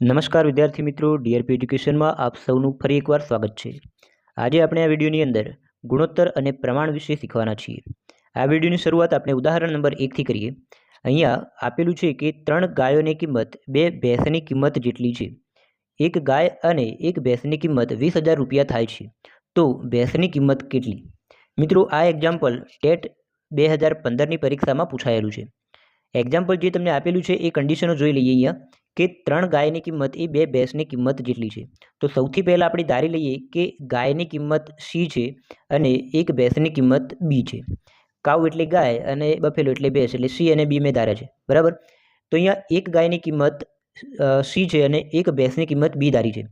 નમસ્કાર વિદ્યાર્થી મિત્રો, ડીઆરપી એજ્યુકેશનમાં આપ સૌનું ફરી એકવાર સ્વાગત છે. આજે આપણે આ વિડીયોની અંદર ગુણોત્તર અને પ્રમાણ વિશે શીખવાના છીએ. આ વિડીયોની શરૂઆત આપણે ઉદાહરણ નંબર એકથી કરીએ. અહીંયા આપેલું છે કે ત્રણ ગાયોની કિંમત બે ભેંસની કિંમત જેટલી છે. એક ગાય અને એક ભેંસની કિંમત વીસ હજાર રૂપિયા થાય છે. તો ભેંસની કિંમત કેટલી? મિત્રો, આ એક્ઝામ્પલ ટેટ બે હજાર પંદરની પરીક્ષામાં પૂછાયેલું છે. એક્ઝામ્પલ જે તમને આપેલું છે એ કન્ડિશનો જોઈ લઈએ અહીંયા. કે ત્રણ ગાયની કિંમત એ બે ભેંસની કિંમત જેટલી છે. તો સૌથી પહેલાં આપણે ધારી લઈએ કે ગાયની કિંમત સી છે અને એક ભેંસની કિંમત બી છે. કાઉ એટલે ગાય અને બફેલો એટલે ભેંસ એટલે સી અને બી મેં ધાર્યા છે. બરાબર? તો અહીંયા એક ગાયની કિંમત સી છે અને એક ભેંસની કિંમત બી ધારી છે.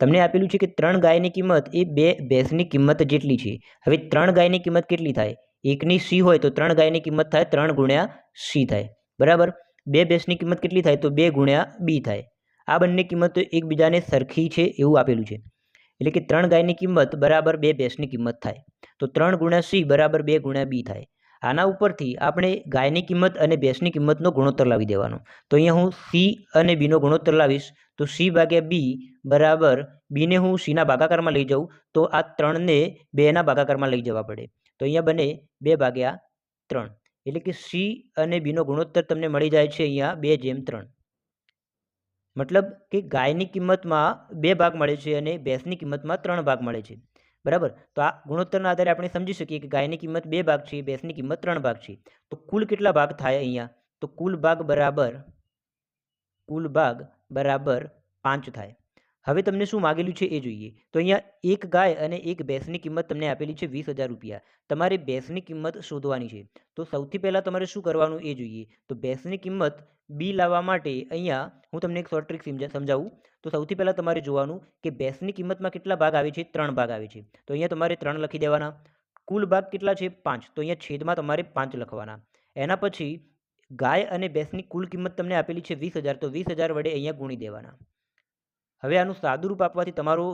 તમને આપેલું છે કે ત્રણ ગાયની કિંમત એ બે ભેંસની કિંમત જેટલી છે. હવે ત્રણ ગાયની કિંમત કેટલી થાય? એકની સી હોય તો ત્રણ ગાયની કિંમત થાય ત્રણ ગુણ્યા સી થાય. બરાબર? બે ભેંસની કિંમત કેટલી થાય તો બે ગુણ્યા બી થાય. આ બંને કિંમતો એકબીજાને સરખી છે એવું આપેલું છે. એટલે કે ત્રણ ગાયની કિંમત બરાબર બે ભેંસની કિંમત થાય. તો ત્રણ ગુણ્યા સી બરાબર બે ગુણ્યા બી થાય. આના ઉપરથી આપણે ગાયની કિંમત અને ભેંસની કિંમતનો ગુણોત્તર લાવી દેવાનો. તો અહીંયા હું સી અને બીનો ગુણોત્તર લાવીશ. તો સી ભાગ્યા બી બરાબર બીને હું સીના ભાગાકારમાં લઈ જાઉં. તો આ ત્રણને બેના ભાગાકારમાં લઈ જવા પડે. તો અહીંયા બને બે ભાગ્યા ત્રણ. એટલે કે સી અને બીનો ગુણોત્તર તમને મળી જાય છે અહીંયા બે જેમ ત્રણ. મતલબ કે ગાયની કિંમતમાં બે ભાગ મળે છે અને ભેંસની કિંમતમાં ત્રણ ભાગ મળે છે. બરાબર? તો આ ગુણોત્તરના આધારે આપણે સમજી શકીએ કે ગાયની કિંમત બે ભાગ છે, ભેંસની કિંમત ત્રણ ભાગ છે. તો કુલ કેટલા ભાગ થાય અહીંયા? તો કુલ ભાગ બરાબર, કુલ ભાગ બરાબર પાંચ થાય. હવે તમને શું માગેલું છે એ જોઈએ. તો અહીંયા એક ગાય અને એક ભેંસની કિંમત તમને આપેલી છે વીસ હજાર રૂપિયા. તમારે ભેંસની કિંમત શોધવાની છે. તો સૌથી પહેલાં તમારે શું કરવાનું એ જોઈએ. તો ભેંસની કિંમત બી લાવવા માટે અહીંયા હું તમને એક શોર્ટ ટ્રીક સમજાવું. તો સૌથી પહેલાં તમારે જોવાનું કે ભેંસની કિંમતમાં કેટલા ભાગ આવે છે? ત્રણ ભાગ આવે છે. તો અહીંયા તમારે ત્રણ લખી દેવાના. કુલ ભાગ કેટલા છે? પાંચ. તો અહીંયા છેદમાં તમારે પાંચ લખવાના. એના પછી ગાય અને ભેંસની કુલ કિંમત તમને આપેલી છે વીસ હજાર. તો વીસ હજાર વડે અહીંયા ગુણી દેવાના. હવે આનું સાદુરૂપ આપવાથી તમારો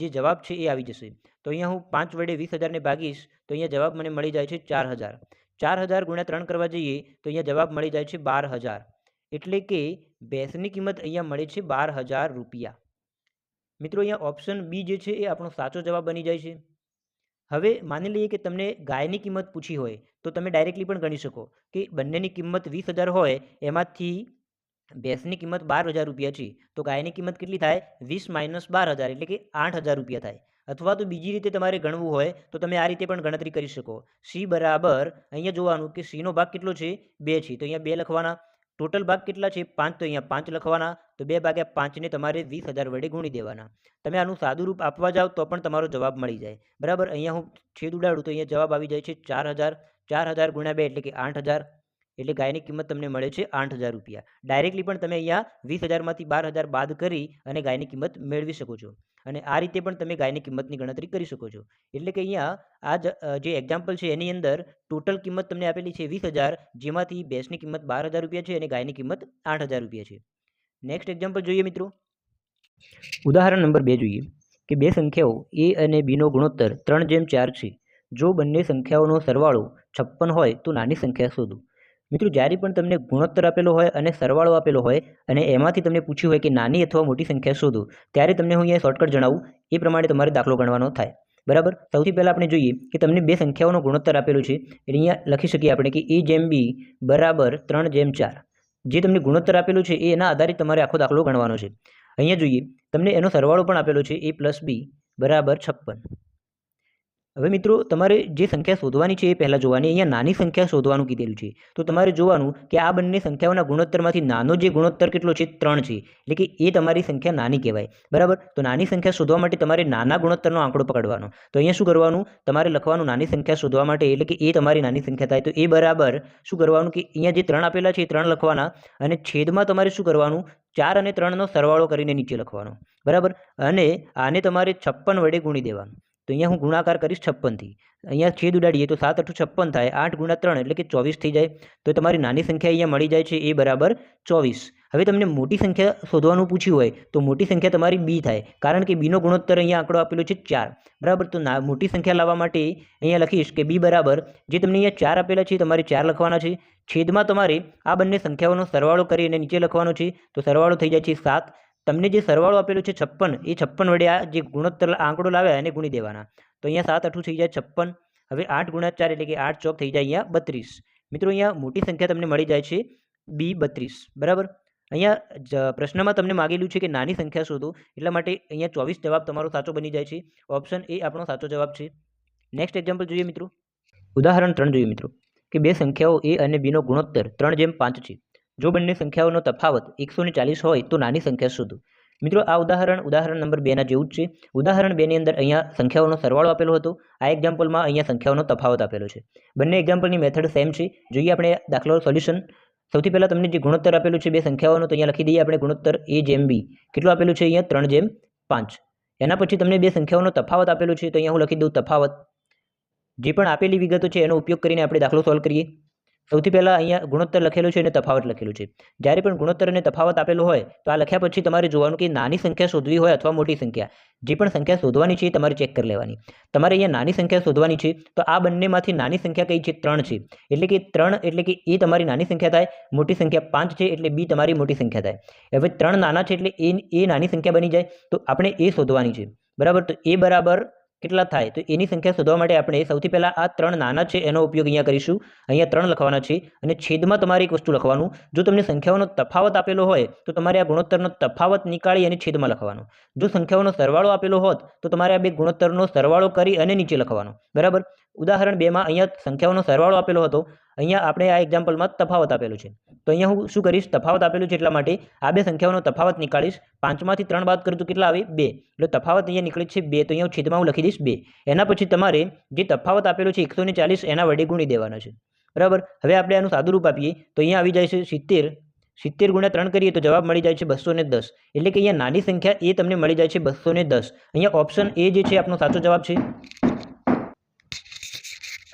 જે જવાબ છે એ આવી જશે. તો અહીંયા હું પાંચ વડે વીસ હજારને ભાગીશ, તો અહીંયા જવાબ મને મળી જાય છે ચાર હજાર. ચાર હજાર ગુણ્યા ત્રણ કરવા જઈએ, તો અહીંયા જવાબ મળી જાય છે બાર હજાર. એટલે કે ભેંસની કિંમત અહીંયા મળે છે બાર હજાર રૂપિયા. મિત્રો અહીંયા ઓપ્શન બી જે છે એ આપણો સાચો જવાબ બની જાય છે. હવે માની લઈએ કે તમને ગાયની કિંમત પૂછી હોય, તો તમે ડાયરેક્ટલી પણ ગણી શકો કે બંનેની કિંમત વીસ હજાર હોય, એમાંથી ભેંસની કિંમત બાર હજાર રૂપિયા છે, તો ગાયની કિંમત કેટલી થાય? વીસ માઇનસ બાર હજાર એટલે કે આઠ હજાર રૂપિયા થાય. અથવા તો બીજી રીતે તમારે ગણવું હોય, તો તમે આ રીતે પણ ગણતરી કરી શકો. સી બરાબર અહીંયા જોવાનું કે સીનો ભાગ કેટલો છે? બે છે. તો અહીંયા બે લખવાના. ટોટલ ભાગ કેટલા છે? પાંચ. તો અહીંયા પાંચ લખવાના. તો બે ભાગ્યા પાંચને તમારે વીસ હજાર વડે ગુણી દેવાના. તમે આનું સાદું રૂપ આપવા જાઓ તો પણ તમારો જવાબ મળી જાય. બરાબર? અહીંયા હું છેદ ઉડાડું તો અહીંયા જવાબ આવી જાય છે ચાર હજાર. ચાર હજાર ગુણ્યા બે એટલે કે આઠ હજાર. એટલે ગાયની કિંમત તમને મળે છે આઠ હજાર રૂપિયા. ડાયરેક્ટલી પણ તમે અહીંયા વીસ હજારમાંથી બાર હજાર બાદ કરી અને ગાયની કિંમત મેળવી શકો છો. અને આ રીતે પણ તમે ગાયની કિંમતની ગણતરી કરી શકો છો. એટલે કે અહીંયા આ જે એક્ઝામ્પલ છે એની અંદર ટોટલ કિંમત તમને આપેલી છે વીસ હજાર, જેમાંથી ભેંસની કિંમત બાર હજાર રૂપિયા છે અને ગાયની કિંમત આઠ હજાર રૂપિયા છે. નેક્સ્ટ એક્ઝામ્પલ જોઈએ મિત્રો. ઉદાહરણ નંબર બે જોઈએ. કે બે સંખ્યાઓ, એ અને બીનો ગુણોત્તર, ત્રણ જેમ ચાર છે. જો બંને સંખ્યાઓનો સરવાળો છપ્પન હોય તો નાની સંખ્યા શોધો. મિત્રો, જ્યારે પણ તમને ગુણોત્તર આપેલો હોય અને સરવાળો આપેલો હોય અને એમાંથી તમને પૂછ્યું હોય કે નાની અથવા મોટી સંખ્યા શોધો, ત્યારે તમને હું અહીંયા શોર્ટકટ જણાવું. એ પ્રમાણે તમારે દાખલો ગણવાનો થાય. બરાબર? સૌથી પહેલાં આપણે જોઈએ કે તમને બે સંખ્યાઓનો ગુણોત્તર આપેલો છે. એટલે અહીંયા લખી શકીએ આપણે કે એ જેમ બી બરાબર ત્રણ જેમ ચાર. જે તમને ગુણોત્તર આપેલું છે એના આધારે તમારે આખો દાખલો ગણવાનો છે. અહીંયા જોઈએ, તમને એનો સરવાળો પણ આપેલો છે એ પ્લસ બી બરાબર છપ્પન. હવે મિત્રો, તમારે જે સંખ્યા શોધવાની છે એ પહેલાં જોવાની, અહીંયા નાની સંખ્યા શોધવાનું કીધેલું છે. તો તમારે જોવાનું કે આ બંને સંખ્યાઓના ગુણોત્તરમાંથી નાનો જે ગુણોત્તર કેટલો છે, ત્રણ છે. એટલે કે એ તમારી સંખ્યા નાની કહેવાય. બરાબર? તો નાની સંખ્યા શોધવા માટે તમારે નાના ગુણોત્તરનો આંકડો પકડવાનો. તો અહીંયા શું કરવાનું? તમારે લખવાનું નાની સંખ્યા શોધવા માટે, એટલે કે એ તમારી નાની સંખ્યા થાય. તો એ બરાબર શું કરવાનું કે અહીંયા જે ત્રણ આપેલા છે, એ ત્રણ લખવાના અને છેદમાં તમારે શું કરવાનું? ચાર અને ત્રણનો સરવાળો કરીને નીચે લખવાનો. બરાબર? અને આને તમારે છપ્પન વડે ગુણી દેવાનું. તો અહીંયા હું ગુણાકાર કરીશ છપ્પનથી. અહીંયા છેદ ઉડાડીએ તો સાત અઠું છપ્પન થાય, આઠ ગુણા ત્રણ એટલે કે ચોવીસ થઈ જાય. તો તમારી નાની સંખ્યા અહીંયા મળી જાય છે એ બરાબર ચોવીસ. હવે તમને મોટી સંખ્યા શોધવાનું પૂછ્યું હોય તો મોટી સંખ્યા તમારી બી થાય, કારણ કે બીનો ગુણોત્તર અહીંયા આંકડો આપેલો છે ચાર. બરાબર? તો મોટી સંખ્યા લાવવા માટે અહીંયા લખીશ કે બી બરાબર, જે તમને અહીંયા ચાર આપેલા છે તમારે ચાર લખવાના છે. છેદમાં તમારે આ બંને સંખ્યાઓનો સરવાળો કરીને નીચે લખવાનો છે, તો સરવાળો થઈ જાય છે સાત. તમને જે સરવાળો આપેલો છે છપ્પન, એ છપ્પન વડે આ જે ગુણોત્તર આંકડો લાવ્યા એને ગુણી દેવાના. તો અહીંયા સાત અઠું થઈ જાય છપ્પન, હવે આઠ ગુણ્યા ચાર એટલે કે આઠ ચોક થઈ જાય અહીંયા બત્રીસ. મિત્રો અહીંયા મોટી સંખ્યા તમને મળી જાય છે બી બત્રીસ, બરાબર? અહીંયા પ્રશ્નમાં તમને માગેલું છે કે નાની સંખ્યા શોધો, એટલા માટે અહીંયા ચોવીસ જવાબ તમારો સાચો બની જાય છે. ઓપ્શન એ આપણો સાચો જવાબ છે. નેક્સ્ટ એક્ઝામ્પલ જોઈએ મિત્રો. ઉદાહરણ ત્રણ જોઈએ મિત્રો, કે બે સંખ્યાઓ એ અને બીનો ગુણોત્તર, ત્રણ જેમ પાંચ છે. જો બંને સંખ્યાઓનો તફાવત એકસો ચાલીસ હોય તો નાની સંખ્યા શોધો. મિત્રો, આ ઉદાહરણ ઉદાહરણ નંબર બેના જેવું જ છે. ઉદાહરણ બેની અંદર અહીંયા સંખ્યાઓનો સરવાળો આપેલો હતો. આ એક્ઝામ્પલમાં અહીંયા સંખ્યાઓનો તફાવત આપેલો છે. બંને એક્ઝામ્પલની મેથડ સેમ છે. જોઈએ આપણે દાખલો સોલ્યુશન સૌથી પહેલાં તમને જે ગુણોત્તર આપેલું છે બે સંખ્યાઓનો, તો અહીંયા લખી દઈએ આપણે ગુણોત્તર એ જેમ બી. કેટલું આપેલું છે અહીંયા? ત્રણ જેમ પાંચ. એના પછી તમને બે સંખ્યાઓનો તફાવત આપેલો છે, તો અહીંયા હું લખી દઉં તફાવત. જે પણ આપેલી વિગતો છે, એનો ઉપયોગ કરીને આપણે દાખલો સોલ્વ કરીએ. સૌથી પહેલાં અહીંયા ગુણોત્તર લખેલું છે અને તફાવત લખેલું છે. જ્યારે પણ ગુણોત્તર અને તફાવત આપેલો હોય, તો આ લખ્યા પછી તમારે જોવાનું કે નાની સંખ્યા શોધવી હોય અથવા મોટી સંખ્યા. જે પણ સંખ્યા શોધવાની છે તમારે ચેક કરી લેવાની. તમારે અહીંયા નાની સંખ્યા શોધવાની છે, તો આ બંનેમાંથી નાની સંખ્યા કઈ છે? ત્રણ છે. એટલે કે ત્રણ એટલે કે એ તમારી નાની સંખ્યા થાય, મોટી સંખ્યા પાંચ છે એટલે બી તમારી મોટી સંખ્યા થાય. હવે ત્રણ નાના છે એટલે એ એ નાની સંખ્યા બની જાય, તો આપણે એ શોધવાની છે. બરાબર? તો એ બરાબર કેટલા થાય? તો એની સંખ્યા શોધવા માટે આપણે સૌથી પહેલાં આ ત્રણ નાના છે, એનો ઉપયોગ અહીંયા કરીશું. અહીંયા ત્રણ લખવાના છે અને છેદમાં તમારે એક વસ્તુ લખવાનું. જો તમને સંખ્યાઓનો તફાવત આપેલો હોય, તો તમારે આ ગુણોત્તરનો તફાવત નીકાળી અને છેદમાં લખવાનો. જો સંખ્યાઓનો સરવાળો આપેલો હોત, તો તમારે આ બે ગુણોત્તરનો સરવાળો કરી અને નીચે લખવાનો. બરાબર? ઉદાહરણ બેમાં અહીંયા સંખ્યાઓનો સરવાળો આપેલો હતો. અહીંયા આપણે આ એક્ઝામ્પલમાં તફાવત આપેલું છે. તો અહીંયા હું શું કરીશ? તફાવત આપેલું છે એટલા માટે આ બે સંખ્યાઓનો તફાવત નીકાળીશ. પાંચમાંથી ત્રણ બાદ કરું તો કેટલા આવે? બે. એટલે તફાવત અહીંયા નીકળે છે બે. તો અહીંયા છેદમાં હું લખી દઈશ બે. એના પછી તમારે જે તફાવત આપેલો છે એકસો ચાલીસ એના વડે ગુણી દેવાના છે. બરાબર? હવે આપણે આનું સાદું રૂપ આપીએ. તો અહીંયા આવી જાય છે સિત્તેર. સિત્તેર ગુણ્યા ત્રણ કરીએ તો જવાબ મળી જાય છે બસો ને દસ. એટલે કે અહીંયા નાની સંખ્યા એ તમને મળી જાય છે બસો દસ. અહીંયા ઓપ્શન એ જે છે આપણો સાચો જવાબ છે.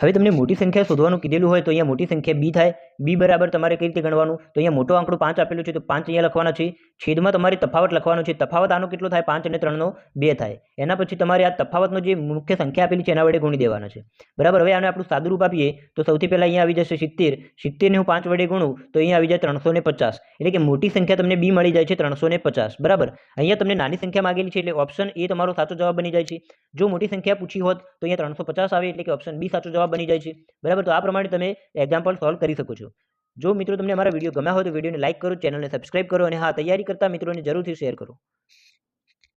હવે તમને મોટી સંખ્યા શોધવાનું કીધેલું હોય તો અહીંયા મોટી સંખ્યા બી થાય, બી બરાબર તમારે કઈ રીતે ગણવાનું? તો અહીંયા મોટો આંકડો પાંચ આપેલો છે તો પાંચ અહીંયા લખવાના છે. છેદમાં તમારે તફાવત લખવાનો છે. તફાવત આનો કેટલો થાય? પાંચ અને ત્રણનો બે થાય. એના પછી તમારે આ તફાવતનો જે મુખ્ય સંખ્યા આપેલી છે એના વડે ગુણી દેવાના છે. બરાબર, હવે આને આપણું સાદું રૂપ આપીએ તો સૌથી પહેલાં અહીંયા આવી જશે સિત્તેર. સિત્તેરને હું પાંચ વડે ગુણું તો અહીંયા આવી જાય ત્રણસો પચાસ. એટલે કે મોટી સંખ્યા તમને બી મળી જાય છે ત્રણસો પચાસ. બરાબર? અહીંયા તમને નાની સંખ્યા માગેલી છે એટલે ઓપ્શન એ તમારો સાચો જવાબ બની જાય છે. જો મોટી સંખ્યા પૂછી હોત તો અહીંયા ત્રણસો પચાસ આવે એટલે કે ઓપ્શન બી સાચો જવાબ બની જાય છે. બરાબર? તો આ પ્રમાણે તમે એક્ઝામ્પલ સોલ્વ કરી શકો છો. જો મિત્રો તમને અમારા વીડિયો ગમ્યા હોય તો વિડીયોને લાઇક કરો ચેનલને સબસ્ક્રાઇબ કરો અને હા, તૈયારી કરતા મિત્રોને જરૂરથી શેર કરો.